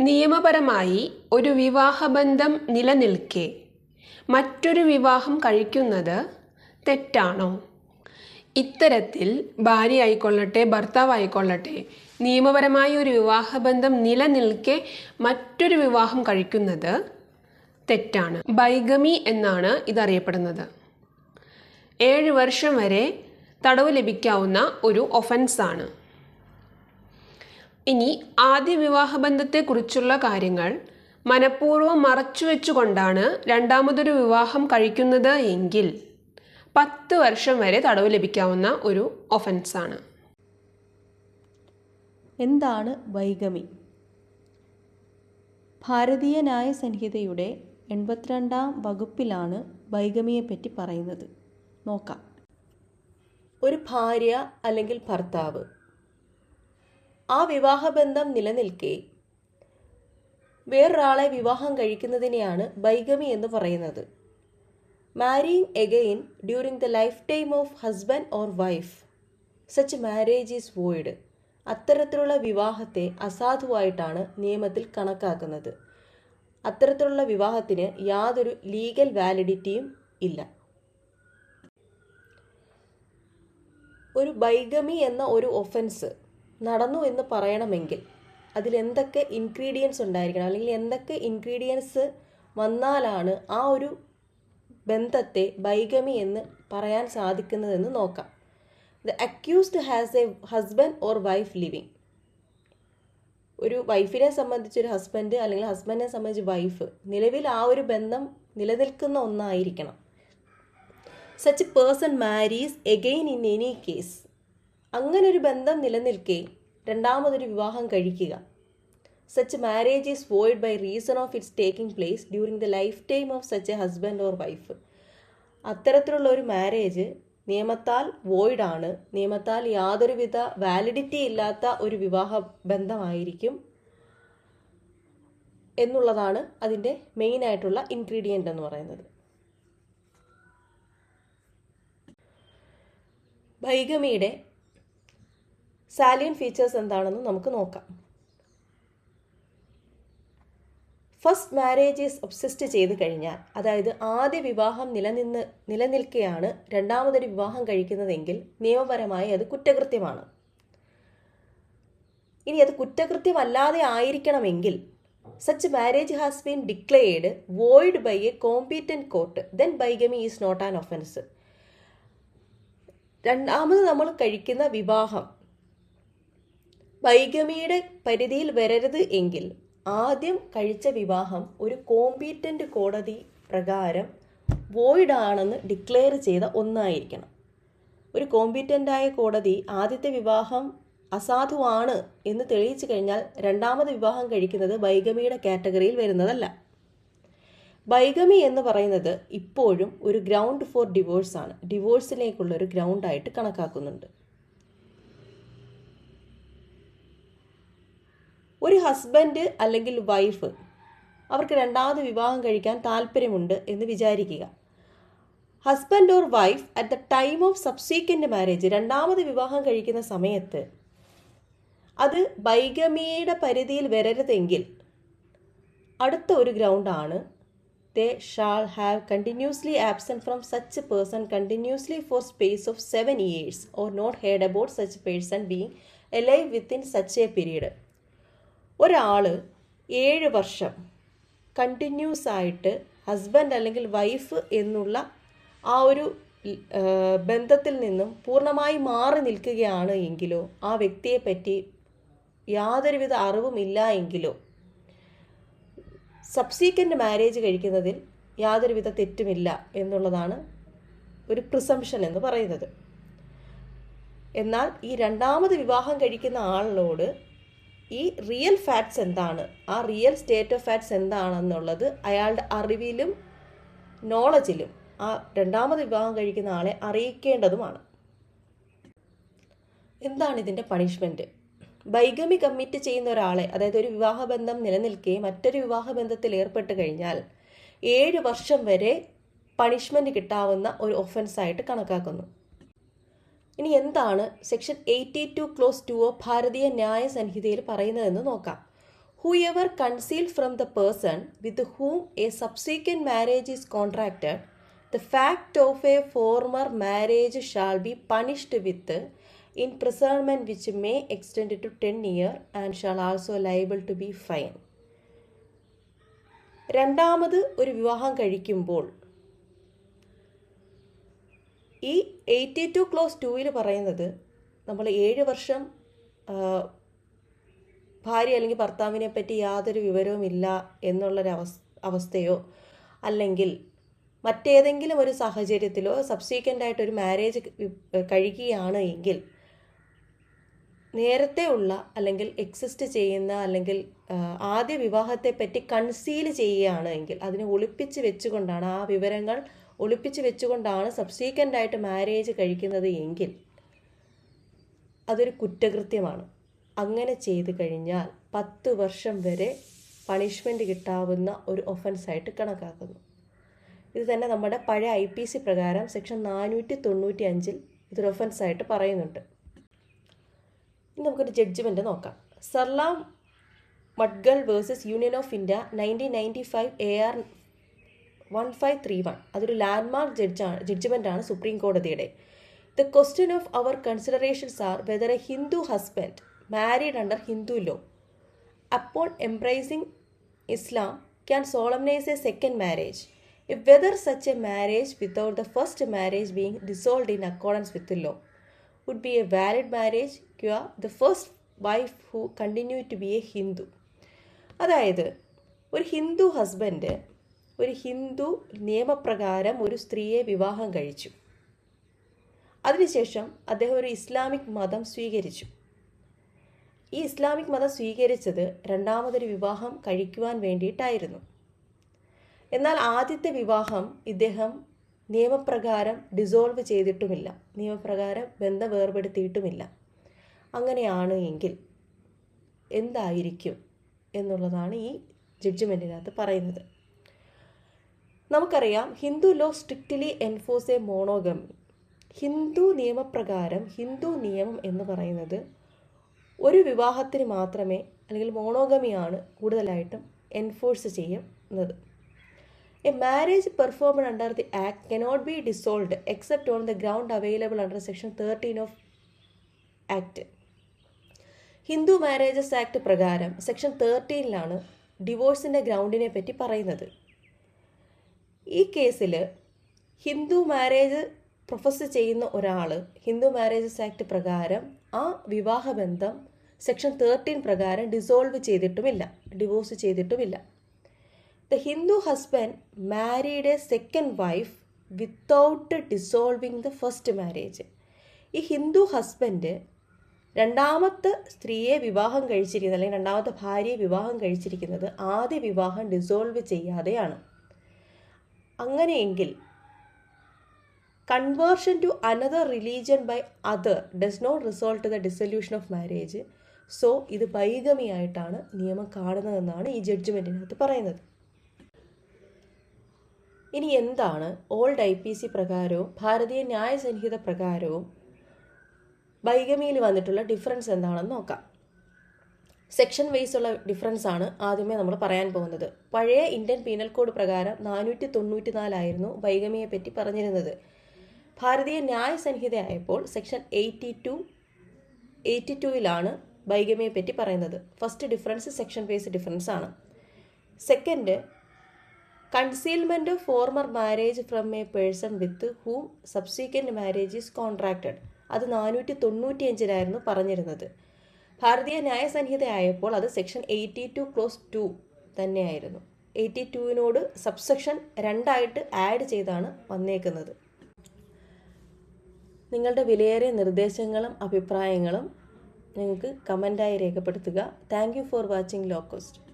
നിയമപരമായി ഒരു വിവാഹബന്ധം നിലനിൽക്കെ. മറ്റൊരു വിവാഹം കഴിക്കുന്നത് തെറ്റാണോ? ഇത്തരത്തിൽ ഭാര്യ ആയിക്കൊള്ളട്ടെ ഭർത്താവായിക്കൊള്ളട്ടെ നിയമപരമായി ഒരു വിവാഹബന്ധം നിലനിൽക്കെ മറ്റൊരു വിവാഹം കഴിക്കുന്നത് തെറ്റാണ്. ബൈഗമി എന്നാണ് ഇതറിയപ്പെടുന്നത്. ഏഴ് വർഷം വരെ തടവ് ലഭിക്കാവുന്ന ഒരു ഒഫൻസാണ്. ഇനി ആദ്യ വിവാഹബന്ധത്തെക്കുറിച്ചുള്ള കാര്യങ്ങൾ മനഃപൂർവം മറച്ചുവെച്ചുകൊണ്ടാണ് രണ്ടാമതൊരു വിവാഹം കഴിക്കുന്നത് എങ്കിൽ പത്ത് വർഷം വരെ തടവ് ലഭിക്കാവുന്ന ഒരു ഒഫൻസാണ് എന്താണ് വൈഗമി? ഭാരതീയ ന്യായ സംഹിതയുടെ എൺപത്തിരണ്ടാം വകുപ്പിലാണ് വൈഗമിയെപ്പറ്റി പറയുന്നത്. നോക്കാം. ഒരു ഭാര്യ അല്ലെങ്കിൽ ഭർത്താവ് ആ വിവാഹബന്ധം നിലനിൽക്കെ. വേറൊരാളെ വിവാഹം കഴിക്കുന്നതിനെയാണ് ബൈഗമി എന്ന് പറയുന്നത്. Marrying again during the life time of husband or wife such marriage is void അത്തരത്തിലുള്ള വിവാഹത്തെ അസാധുവായിട്ടാണ് നിയമത്തിൽ കണക്കാക്കുന്നത്. അത്തരത്തിലുള്ള വിവാഹത്തിന് യാതൊരു ലീഗൽ വാലിഡിറ്റിയും ഇല്ല. ഒരു ബൈഗമി എന്ന ഒരു ഒഫൻസ് നടന്നു എന്ന് പറയണമെങ്കിൽ അതിലെന്തൊക്കെ ഇൻഗ്രീഡിയൻസ് ഉണ്ടായിരിക്കണം? അല്ലെങ്കിൽ എന്തൊക്കെ ഇൻഗ്രീഡിയൻസ് വന്നാലാണ് ആ ഒരു ബന്ധത്തെ ബൈഗമി എന്ന് പറയാൻ സാധിക്കുന്നതെന്ന് നോക്കാം. The accused has a husband or wife living ഒരു വൈഫിനെ സംബന്ധിച്ച് ഒരു ഹസ്ബൻഡ് അല്ലെങ്കിൽ ഹസ്ബൻഡിനെ സംബന്ധിച്ച് വൈഫ് നിലവിൽ ആ ഒരു ബന്ധം നിലനിൽക്കുന്ന ഒന്നായിരിക്കണം. Such person marries again in any case അങ്ങനെ ഒരു ബന്ധം നിലനിൽക്കേ രണ്ടാമതൊരു വിവാഹം കഴിക്കുക. Such marriage is void by reason of its taking place during the life time of such a husband or wife അത്തരത്തിലുള്ള ഒരു മാരേജ് നിയമത്താൽ വോയിഡാണ് നിയമത്താൽ യാതൊരുവിധ വാലിഡിറ്റി ഇല്ലാത്ത ഒരു വിവാഹ ബന്ധമായിരിക്കും എന്നുള്ളതാണ് അതിന്റെ മെയിൻ ആയിട്ടുള്ള ഇൻഗ്രീഡിയന്റ് എന്ന് പറയുന്നത്. ബൈഗമിയുടെ സാലിയൻ ഫീച്ചേഴ്സ് എന്താണെന്ന് നമുക്ക് നോക്കാം. ഫസ്റ്റ് മാരേജസ് ഒബ്സിസ്റ്റ് ചെയ്ത് കഴിഞ്ഞാൽ അതായത് ആദ്യ വിവാഹം നിലനിന്ന് നിലനിൽക്കെയാണ് രണ്ടാമതൊരു വിവാഹം കഴിക്കുന്നതെങ്കിൽ നിയമപരമായി അത് കുറ്റകൃത്യമാണ്. ഇനി അത് കുറ്റകൃത്യമല്ലാതെ ആയിരിക്കണമെങ്കിൽ such marriage has been declared void by a competent court then bigamy is not an offence രണ്ടാമത് നമ്മൾ കഴിക്കുന്ന വിവാഹം ബൈഗമിയുടെ പരിധിയിൽ വരരുത് എങ്കിൽ ആദ്യം കഴിച്ച വിവാഹം ഒരു കോമ്പീറ്റന്റ് കോടതി പ്രകാരം വോയിഡ് ആണെന്ന് ഡിക്ലെയർ ചെയ്ത ഒന്നായിരിക്കണം. ഒരു കോമ്പീറ്റന്റായ കോടതി ആദ്യത്തെ വിവാഹം അസാധുവാണ് എന്ന് തെളിയിച്ചു കഴിഞ്ഞാൽ രണ്ടാമത് വിവാഹം കഴിക്കുന്നത് ബൈഗമിയുടെ കാറ്റഗറിയിൽ വരുന്നതല്ല. ബൈഗമി എന്ന് പറയുന്നത് ഇപ്പോഴും ഒരു ഗ്രൗണ്ട് ഫോർ ഡിവോഴ്സാണ് ഡിവോഴ്സിലേക്കുള്ള ഒരു ഗ്രൗണ്ടായിട്ട് കണക്കാക്കുന്നുണ്ട്. ഒരു ഹസ്ബൻഡ് അല്ലെങ്കിൽ വൈഫ് അവർക്ക് രണ്ടാമത് വിവാഹം കഴിക്കാൻ താല്പര്യമുണ്ട് എന്ന് വിചാരിക്കുക. Husband or wife at the time of subsequent marriage രണ്ടാമത് വിവാഹം കഴിക്കുന്ന സമയത്ത് അത് ബൈഗമിയുടെ പരിധിയിൽ വരരുതെങ്കിൽ അടുത്ത ഒരു ഗ്രൗണ്ടാണ് they shall have continuously absent from such person continuously for space of seven years or not heard about such person being alive within such a period ഒരാൾ ഏഴ് വർഷം കണ്ടിന്യൂസ് ആയിട്ട് ഹസ്ബൻഡ് അല്ലെങ്കിൽ വൈഫ് എന്നുള്ള ആ ഒരു ബന്ധത്തിൽ നിന്നും പൂർണമായി മാറി നിൽക്കുകയാണ് എങ്കിലോ ആ വ്യക്തിയെപ്പറ്റി യാതൊരുവിധ അറിവും ഇല്ല എങ്കിലോ സബ്സീക്വന്റ് മാരേജ് കഴിക്കുന്നതിൽ യാതൊരുവിധ തെറ്റുമില്ല എന്നുള്ളതാണ് ഒരു പ്രിസംഷൻ എന്ന് പറയുന്നത്. എന്നാൽ ഈ രണ്ടാമത് വിവാഹം കഴിക്കുന്ന ആളിനോട് ഈ റിയൽ ഫാക്ട്സ് എന്താണ്? ആ റിയൽ സ്റ്റേറ്റ് ഓഫ് ഫാക്ട്സ് എന്താണെന്നുള്ളത് അയാളുടെ അറിവിലും നോളജിലും ആ രണ്ടാമത് വിവാഹം കഴിക്കുന്ന ആളെ അറിയിക്കേണ്ടതുമാണ്. എന്താണ് ഇതിന്റെ പണിഷ്മെന്റ് ബൈഗമി കമ്മിറ്റ് ചെയ്യുന്ന ഒരാളെ അതായത് ഒരു വിവാഹബന്ധം നിലനിൽക്കെ മറ്റൊരു വിവാഹബന്ധത്തിൽ ഏർപ്പെട്ട് കഴിഞ്ഞാൽ ഏഴ് വർഷം വരെ പണിഷ്മെന്റ് കിട്ടാവുന്ന ഒരു ഒഫൻസായിട്ട് കണക്കാക്കുന്നു. ഇനി എന്താണ് section eighty two clause two of Bharatiya Nyaya സംഹിതയിൽ പറയുന്നതെന്ന് നോക്കാം. Whoever conceal from the person with whom a subsequent marriage is contracted the fact of a former marriage shall be punished with imprisonment which may extend to ten year and shall also liable to be fine രണ്ടാമത് ഒരു വിവാഹം കഴിക്കുമ്പോൾ ഈ eighty two close ടൂവിൽ പറയുന്നത് നമ്മൾ ഏഴ് വർഷം ഭാര്യ അല്ലെങ്കിൽ ഭർത്താവിനെ പറ്റി യാതൊരു വിവരവുമില്ല എന്നുള്ളൊരു അവസ് അവസ്ഥയോ അല്ലെങ്കിൽ മറ്റേതെങ്കിലും ഒരു സാഹചര്യത്തിലോ സബ്സീക്വന്റ് ആയിട്ട് ഒരു മാരേജ് കഴിക്കുകയാണ് എങ്കിൽ നേരത്തെ ഉള്ള അല്ലെങ്കിൽ എക്സിസ്റ്റ് ചെയ്യുന്ന അല്ലെങ്കിൽ ആദ്യ വിവാഹത്തെ പറ്റി കൺസീൽ ചെയ്യുകയാണ് എങ്കിൽ അതിനെ ഒളിപ്പിച്ച് വെച്ചുകൊണ്ടാണ് ആ വിവരങ്ങൾ ഒളിപ്പിച്ച് വെച്ചുകൊണ്ടാണ് സബ്സീക്വന്റായിട്ട് മാരേജ് കഴിക്കുന്നത് എങ്കിൽ അതൊരു കുറ്റകൃത്യമാണ്. അങ്ങനെ ചെയ്തു കഴിഞ്ഞാൽ പത്ത് വർഷം വരെ പണിഷ്മെന്റ് കിട്ടാവുന്ന ഒരു ഒഫൻസായിട്ട് കണക്കാക്കുന്നു. ഇത് തന്നെ നമ്മുടെ പഴയ ഐ പി സി പ്രകാരം സെക്ഷൻ നാനൂറ്റി തൊണ്ണൂറ്റി അഞ്ചിൽ ഇതൊരു ഒഫൻസായിട്ട് പറയുന്നുണ്ട്. ഇനി നമുക്കൊരു ജഡ്ജ്മെന്റ് നോക്കാം. Sarla Mudgal versus union of India nineteen ninety five A R one five three one അതൊരു ലാൻഡ്മാർക്ക് ജഡ്ജാണ് ജഡ്ജ്മെന്റാണ് സുപ്രീം കോടതിയുടെ the question of our considerations are whether a Hindu husband married under Hindu law upon embracing Islam can solemnize a second marriage if whether such a marriage without the first marriage being dissolved in accordance with the law would be a valid marriage qua the first wife who continue to be a Hindu. അതായത് ഒരു Hindu husband ഒരു ഹിന്ദു നിയമപ്രകാരം ഒരു സ്ത്രീയെ വിവാഹം കഴിച്ചു. അതിനുശേഷം അദ്ദേഹം ഒരു ഇസ്ലാമിക് മതം സ്വീകരിച്ചു. ഈ ഇസ്ലാമിക് മതം സ്വീകരിച്ചത് രണ്ടാമതൊരു വിവാഹം കഴിക്കുവാൻ വേണ്ടിയിട്ടായിരുന്നു. എന്നാൽ ആദ്യത്തെ വിവാഹം ഇദ്ദേഹം നിയമപ്രകാരം ഡിസോൾവ് ചെയ്തിട്ടുമില്ല. നിയമപ്രകാരം ബന്ധം വേർപെടുത്തിയിട്ടുമില്ല. അങ്ങനെയാണ് എങ്കിൽ എന്തായിരിക്കും എന്നുള്ളതാണ് ഈ ജഡ്ജ്മെന്റിനകത്ത് പറയുന്നത്. നമുക്കറിയാം Hindu law strictly enforce a monogamy. Hindu നിയമപ്രകാരം ഹിന്ദു നിയമം എന്ന് പറയുന്നത് ഒരു വിവാഹത്തിന് മാത്രമേ അല്ലെങ്കിൽ മോണോഗമിയാണ് കൂടുതലായിട്ടും എൻഫോഴ്സ് ചെയ്യുന്നത്. A marriage performed under the act cannot be dissolved except on the ground available under section thirteen of act. Hindu marriages act പ്രകാരം സെക്ഷൻ തേർട്ടീനിലാണ് ഡിവോഴ്സിന്റെ ഗ്രൗണ്ടിനെ പറ്റി പറയുന്നത്. ഈ കേസിൽ ഹിന്ദു മാരേജ് പ്രൊഫസ് ചെയ്യുന്ന ഒരാൾ ഹിന്ദു മാരേജസ് ആക്ട് പ്രകാരം ആ വിവാഹബന്ധം സെക്ഷൻ തേർട്ടീൻ പ്രകാരം ഡിസോൾവ് ചെയ്തിട്ടുമില്ല divorce ചെയ്തിട്ടുമില്ല. The Hindu husband married a second wife without dissolving the first marriage. ഈ ഹിന്ദു ഹസ്ബൻഡ് രണ്ടാമത്തെ സ്ത്രീയെ വിവാഹം കഴിച്ചിരിക്കുന്നത് അല്ലെങ്കിൽ രണ്ടാമത്തെ ഭാര്യയെ വിവാഹം കഴിച്ചിരിക്കുന്നത് ആദ്യ വിവാഹം ഡിസോൾവ് ചെയ്യാതെയാണ്. അങ്ങനെയെങ്കിൽ conversion to another religion by other does not result the dissolution of marriage so ഇത് വൈഗമിയായിട്ടാണ് നിയമം കാണുന്നതെന്നാണ് ഈ ജഡ്ജ്മെന്റിനകത്ത് പറയുന്നത്. ഇനി എന്താണ്? ഓൾഡ് ഐ പി സി പ്രകാരവും ഭാരതീയ ന്യായ സംഹിത പ്രകാരവും വൈഗമിയിൽ വന്നിട്ടുള്ള ഡിഫറൻസ് എന്താണെന്ന് നോക്കാം. സെക്ഷൻ വൈസ് ഉള്ള ഡിഫറൻസ് ആണ് ആദ്യമേ നമ്മൾ പറയാൻ പോകുന്നത്. പഴയ ഇന്ത്യൻ പീനൽ കോഡ് പ്രകാരം നാനൂറ്റി തൊണ്ണൂറ്റി നാലായിരുന്നു വൈഗമിയെ പറ്റി പറഞ്ഞിരുന്നത്. ഭാരതീയ ന്യായ സംഹിത ആയപ്പോൾ സെക്ഷൻ എയ്റ്റി ടു എയ്റ്റി ടുവിലാണ് വൈഗമിയെ പറ്റി പറയുന്നത്. First difference section wise difference ആണ്. Second concealment of former marriage from a person with whom subsequent marriage is contracted അത് നാനൂറ്റി തൊണ്ണൂറ്റിയഞ്ചിലായിരുന്നു പറഞ്ഞിരുന്നത്. ഭാരതീയ ന്യായ സംഹിത ആയപ്പോൾ അത് section eighty two clause two തന്നെയായിരുന്നു. എയ്റ്റി ടുവിനോട് സബ്സെക്ഷൻ രണ്ടായിട്ട് ആഡ് ചെയ്താണ് വന്നേക്കുന്നത്. നിങ്ങളുടെ വിലയേറിയ നിർദ്ദേശങ്ങളും അഭിപ്രായങ്ങളും നിങ്ങൾക്ക് കമന്റായി രേഖപ്പെടുത്തുക. Thank you for watching law cost